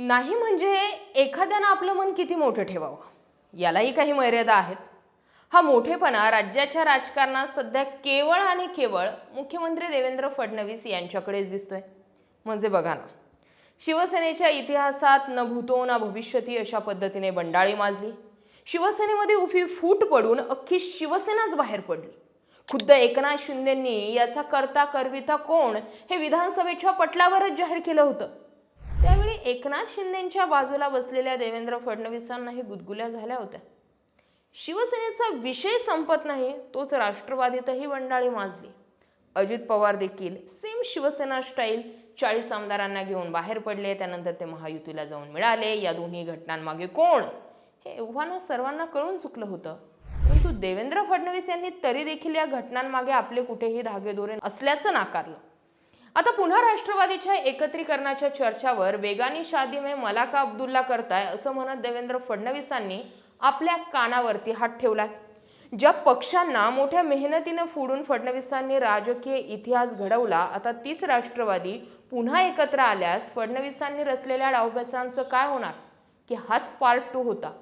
नाही म्हणजे एखाद्यानं आपलं मन किती मोठं ठेवावं? यालाही काही मर्यादा आहेत. हा मोठेपणा राज्याच्या राजकारणात सध्या केवळ आणि केवळ मुख्यमंत्री देवेंद्र फडणवीस यांच्याकडेच दिसतोय. म्हणजे बघा ना शिवसेनेच्या इतिहासात न भूतो ना भविष्यती अशा पद्धतीने बंडाळी माजली. शिवसेनेमध्ये उफी फूट पडून अख्खी शिवसेनाच बाहेर पडली. खुद्द एकनाथ शिंदेंनी याचा करता करविता कोण हे विधानसभेच्या पटलावरच जाहीर केलं होतं. एकनाथ शिंदेंच्या बाजूला बसलेल्या देवेंद्र फडणवीसांनाही गुदगुल्या झाल्या होत्या. शिवसेनेचा विषय संपत नाही तोच राष्ट्रवादीतही बंडाळी माजली. अजित पवार देखील सेम शिवसेना स्टाईल चाळीस आमदारांना घेऊन बाहेर पडले त्यानंतर ते महायुतीला जाऊन मिळाले. या दोन्ही घटनांमागे कोण? हे एव्हाना सर्वांना कळून चुकलं होतं. परंतु देवेंद्र फडणवीस यांनी तरी देखील या घटनांमागे आपले कुठेही धागेदोरे असल्याचं नाकारलं. आता पुन्हा राष्ट्रवादीच्या एकत्रीकरणाच्या चर्चावर बेगानी शादी मला का अब्दुल्ला करताय असं म्हणत देवेंद्र फडणवीसांनी आपल्या कानावरती हात ठेवलाय. ज्या पक्षांना मोठ्या मेहनतीनं फोडून फडणवीसांनी राजकीय इतिहास घडवला आता तीच राष्ट्रवादी पुन्हा एकत्र आल्यास फडणवीसांनी रचलेल्या डावपेचांचं काय होणार? की हाच पार्ट टू होता.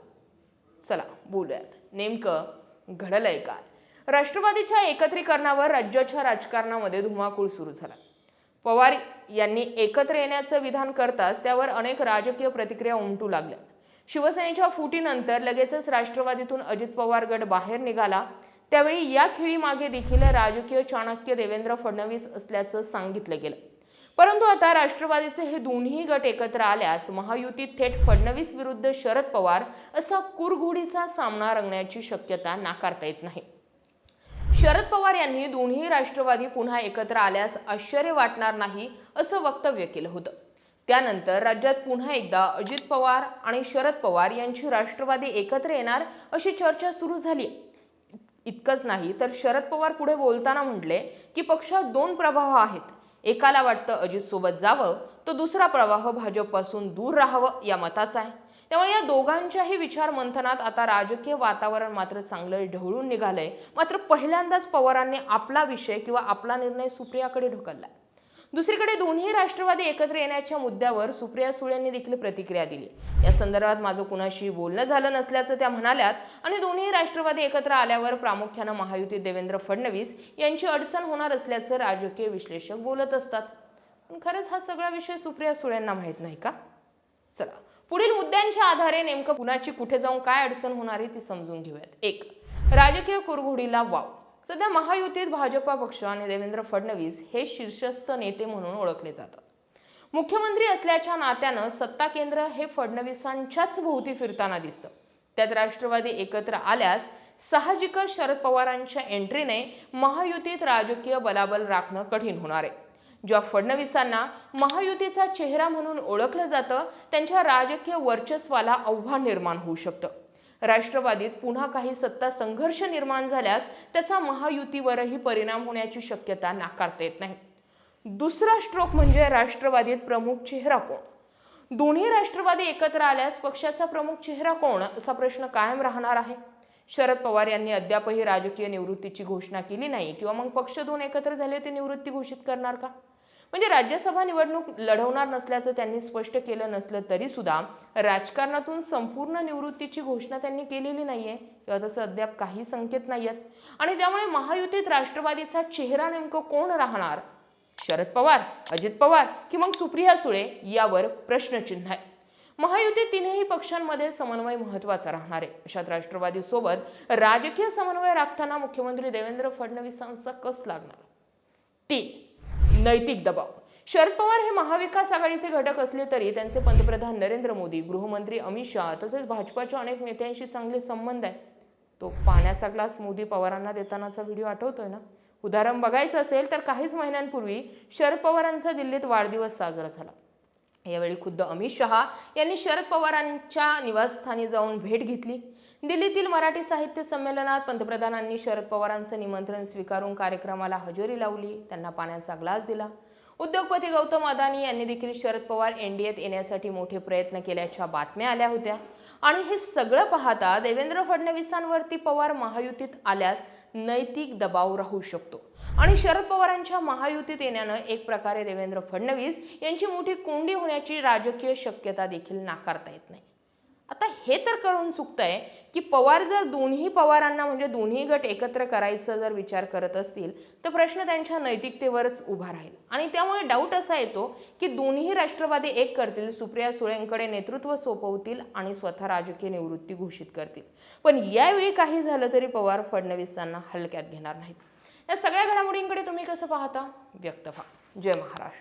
चला बोलूयात. नेमकं घडलंय काय? राष्ट्रवादीच्या एकत्रीकरणावर राज्याच्या राजकारणामध्ये धुमाकूळ सुरू झाला. पवार यांनी एकत्र येण्याचं विधान करताच त्यावर अनेक राजकीय प्रतिक्रिया उमटू लागल्या. शिवसेनेच्या फुटीनंतर लगेचच राष्ट्रवादीतून अजित पवार गट बाहेर निघाला. त्यावेळी या खेळीमागे देखील राजकीय चाणक्य देवेंद्र फडणवीस असल्याचं सांगितलं गेलं. परंतु आता राष्ट्रवादीचे हे दोन्ही गट एकत्र आल्यास महायुतीत थेट फडणवीस विरुद्ध शरद पवार असा कुरघोडीचा सामना रंगण्याची शक्यता नाकारता येत नाही. शरद पवार यांनी दोन्ही राष्ट्रवादी पुन्हा एकत्र आल्यास आश्चर्य वाटणार नाही असं वक्तव्य केलं होतं. त्यानंतर राज्यात पुन्हा एकदा अजित पवार आणि शरद पवार यांची राष्ट्रवादी एकत्र येणार अशी चर्चा सुरू झाली. इतकंच नाही तर शरद पवार पुढे बोलताना म्हटले की पक्षात दोन प्रवाह आहेत. एकाला वाटतं अजितसोबत जावं तर दुसरा प्रवाह भाजपपासून दूर राहावं या मताचा आहे. त्यामुळे या दोघांच्याही विचार मंथनात आता राजकीय वातावरण मात्र चांगलं ढवळून निघालंय. मात्र पहिल्यांदाच पवारांनी आपला विषय किंवा आपला निर्णय सुप्रियाकडे ढकलला दुसरीकडे दोन्ही राष्ट्रवादी एकत्र येण्याच्या मुद्द्यावर सुप्रिया सुळेंनी देखील प्रतिक्रिया दिली. या संदर्भात माझं कुणाशी बोलणं झालं नसल्याचं त्या म्हणाल्यात आणि दोन्ही राष्ट्रवादी एकत्र आल्यावर प्रामुख्यानं महायुती देवेंद्र फडणवीस यांची अडचण होणार असल्याचं राजकीय विश्लेषक बोलत असतात. पण खरंच हा सगळा विषय सुप्रिया सुळेंना माहीत नाही का? चला पुढील मुद्द्यांच्या आधारे नेमकं कुणाची कुठे जाऊन काय अडचण होणार आहे ती समजून घेऊयात. एक राजकीय कुरघोडीला वाव. सध्या महायुतीत भाजपा पक्ष आणि देवेंद्र फडणवीस हे शीर्षस्थ नेते म्हणून ओळखले जातात. मुख्यमंत्री असल्याच्या नात्यानं सत्ता केंद्र हे फडणवीसांच्याच भोवती फिरताना दिसतं. त्यात राष्ट्रवादी एकत्र आल्यास साहजिकच शरद पवारांच्या एंट्रीने महायुतीत राजकीय बलाबल राखणं कठीण होणार आहे. ज्या फडणवीसांना महायुतीचा चेहरा म्हणून ओळखलं जातं त्यांच्या राजकीय वर्चस्वाला आव्हान निर्माण होऊ शकतं. राष्ट्रवादीत पुन्हा काही सत्ता संघर्ष निर्माण झाल्यास त्याचा महायुतीवरही परिणाम होण्याची शक्यता नाकारता येत नाही. दुसरा स्ट्रोक म्हणजे राष्ट्रवादीत प्रमुख चेहरा कोण? दोन्ही राष्ट्रवादी एकत्र आल्यास पक्षाचा प्रमुख चेहरा कोण? असा प्रश्न कायम राहणार आहे. शरद पवार यांनी अद्यापही राजकीय निवृत्तीची घोषणा केली नाही. किंवा मग पक्ष दोन एकत्र झाले ते निवृत्ती घोषित करणार का? म्हणजे राज्यसभा निवडणूक लढवणार नसल्याचं त्यांनी स्पष्ट केलं नसलं तरी सुद्धा राजकारणातून संपूर्ण निवृत्तीची घोषणा त्यांनी केलेली नाहीये. किंवा तसं अद्याप काही संकेत नाही आहेत आणि त्यामुळे महायुतीत राष्ट्रवादीचा चेहरा नेमकं कोण राहणार? शरद पवार अजित पवार की मग सुप्रिया सुळे यावर प्रश्नचिन्ह आहे. महायुती तीनही पक्षांमध्ये समन्वय महत्त्वाचा राहणार आहे. अशात राष्ट्रवादी सोबत राजकीय समन्वय राखताना मुख्यमंत्री देवेंद्र फडणवीसांचा कस लागणार? तीन नैतिक दबाव. शरद पवार हे महाविकास आघाडीचे घटक असले तरी त्यांचे पंतप्रधान नरेंद्र मोदी गृहमंत्री अमित शहा तसेच भाजपाच्या अनेक नेत्यांशी चांगले संबंध आहे तो पाण्याचा ग्लास मोदी पवारांना देतानाचा व्हिडिओ आठवतोय ना? उदाहरण बघायचं असेल तर काहीच महिन्यांपूर्वी शरद पवारांचा दिल्लीत वाढदिवस साजरा झाला. यावेळी खुद्द अमित शहा यांनी शरद पवारांच्या निवासस्थानी जाऊन भेट घेतली. दिल्लीतील मराठी साहित्य संमेलनात पंतप्रधानांनी शरद पवारांचं निमंत्रण स्वीकारून कार्यक्रमाला हजेरी लावली. त्यांना पाण्याचा ग्लास दिला. उद्योगपती गौतम अदानी यांनी देखील शरद पवार एनडीएत येण्यासाठी मोठे प्रयत्न केल्याच्या बातम्या आल्या होत्या. आणि हे सगळं पाहता देवेंद्र फडणवीसांवरती पवार महायुतीत आल्यास नैतिक दबाव राहू शकतो. आणि शरद पवारांच्या महायुतीत येण्यानं एक प्रकारे देवेंद्र फडणवीस यांची मोठी कोंडी होण्याची राजकीय शक्यता देखील नाकारता येत नाही. आता हे तर करून चुकतंय की पवार जर दोन्ही पवारांना म्हणजे दोन्ही गट एकत्र करायचं जर विचार करत असतील तर प्रश्न त्यांच्या नैतिकतेवरच उभा राहील. आणि त्यामुळे डाऊट असा येतो की दोन्ही राष्ट्रवादी एक करतील सुप्रिया सुळेंकडे नेतृत्व सोपवतील आणि स्वतः राजकीय निवृत्ती घोषित करतील. पण यावेळी काही झालं तरी पवार फडणवीसांना हलक्यात घेणार नाहीत. या सगळ्या घडामोडींकडे तुम्ही कसं पाहता? व्यक्त व्हा. जय महाराष्ट्र.